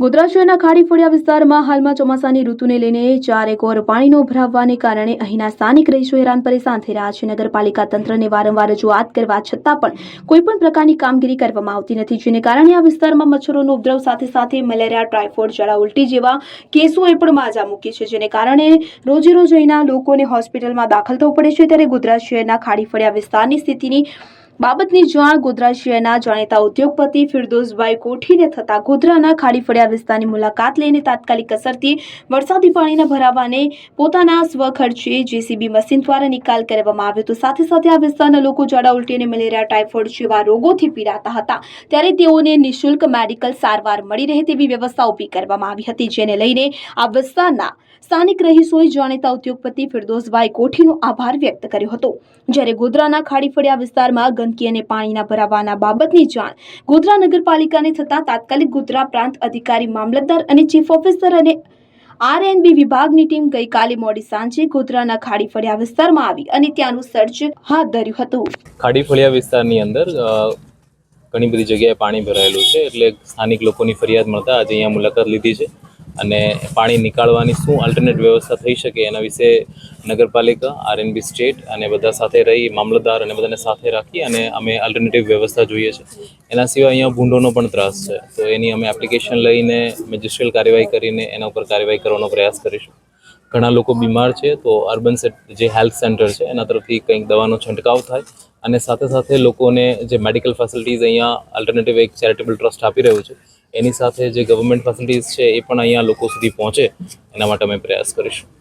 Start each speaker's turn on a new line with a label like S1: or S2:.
S1: ગોધરા શહેરના ખાડી ફળિયા વિસ્તારમાં હાલમાં ચોમાસાની ઋતુને લઈને ચારે કોર પાણીનો ભરાવવાને કારણે અહીંના સ્થાનિક રહીશો હેરાન પરેશાન થઈ રહ્યા છે. નગરપાલિકા તંત્રને વારંવાર રજૂઆત કરવા છતાં પણ કોઈપણ પ્રકારની કામગીરી કરવામાં આવતી નથી, જેને કારણે આ વિસ્તારમાં મચ્છરોનો ઉપદ્રવ સાથે સાથે મલેરિયા, ટાઇફોઇડ, ઝાડા, ઉલટી જેવા કેસોએ પણ માજા મૂકી છે, જેને કારણે રોજે રોજ અહીંના લોકોને હોસ્પિટલમાં દાખલ થવું પડે છે. ત્યારે ગોધરા શહેરના ખાડી ફળિયા વિસ્તારની સ્થિતિની બાબતની જાણ ગોધરા શહેરના જાણીતા ઉદ્યોગપતિ ફિરદોસભાઈ કોઠીને થતા ગોધરાના ખાડી ફળિયા વિસ્તારની મુલાકાત લઈને તાત્કાલિક અસરથી વરસાદી પાણીના ભરાવાને પોતાના સ્વખર્ચે જેસીબી મશીન દ્વારા નિકાલ કરવામાં આવ્યો હતો. સાથે સાથે આ વિસ્તારના લોકો ઝાડા ઉલટી અને મલેરિયા, ટાઇફોઇડ જેવા રોગોથી પીડાતા હતા. ત્યારે તેઓને નિઃશુલ્ક મેડિકલ સારવાર મળી રહે તેવી વ્યવસ્થા ઊભી કરવામાં આવી હતી, જેને લઈને આ વિસ્તારના સ્થાનિક રહીશોએ જાણીતા ઉદ્યોગપતિ ફિરદોસભાઈ કોઠીનો આભાર વ્યક્ત કર્યો હતો. જ્યારે ગોધરાના ખાડી ફળિયા વિસ્તારમાં ગંદકી અને પાણીના ભરાવાના બાબતની જાણ ગોધરા નગરપાલિકાને થતાં તાત્કાલિક ગોધરા પ્રાંત અધિકારી, મામલતદાર અને ચીફ ઓફિસર અને આરએનબી વિભાગની ટીમ ગઈકાલે મોડી સાંજે ગોધરાના ખાડી ફળિયા વિસ્તારમાં આવી અને ત્યાંનું સર્ચ હાથ ધર્યું હતું.
S2: ખાડી ફળિયા વિસ્તારની અંદર ઘણી બધી જગ્યાએ પાણી ભરાયેલું છે એટલે સ્થાનિક લોકોની ફરિયાદ મળતા આજે અહીંયા મુલાકાત લીધી છે અને પાણી નીકાળવાની શું અલ્ટરનેટ વ્યવસ્થા થઈ શકે એના વિશે નગરપાલિકા આરએનબી સ્ટેટ અને બધા સાથે રહી મામલતદાર અને બધાને સાથે રાખી અને અમે અલ્ટરનેટિવ વ્યવસ્થા જોઈએ છે. એના સિવાય અહીંયા ભૂંડોનો પણ ત્રાસ છે. તો એની અમે એપ્લિકેશન લઈને મેજિસ્ટ્રિયલ કાર્યવાહી કરીને એના ઉપર કાર્યવાહી કરવાનો પ્રયાસ કરીશું. ઘણા લોકો બીમાર છે, તો અર્બન જે હેલ્થ સેન્ટર છે, એના તરફથી કંઈક દવાનો છંટકાવ થાય અને સાથે સાથે લોકોને જે મેડિકલ ફેસિલિટીઝ અહીંયા આલ્ટરનેટિવ એક ચેરિટેબલ ટ્રસ્ટ આપી રહ્યું છે, એની સાથે જે ગવર્મેન્ટ ફેસિલિટીઝ છે, એ પણ અહીંયા લોકો સુધી પહોંચે, એના માટે અમે પ્રયાસ કરીશું.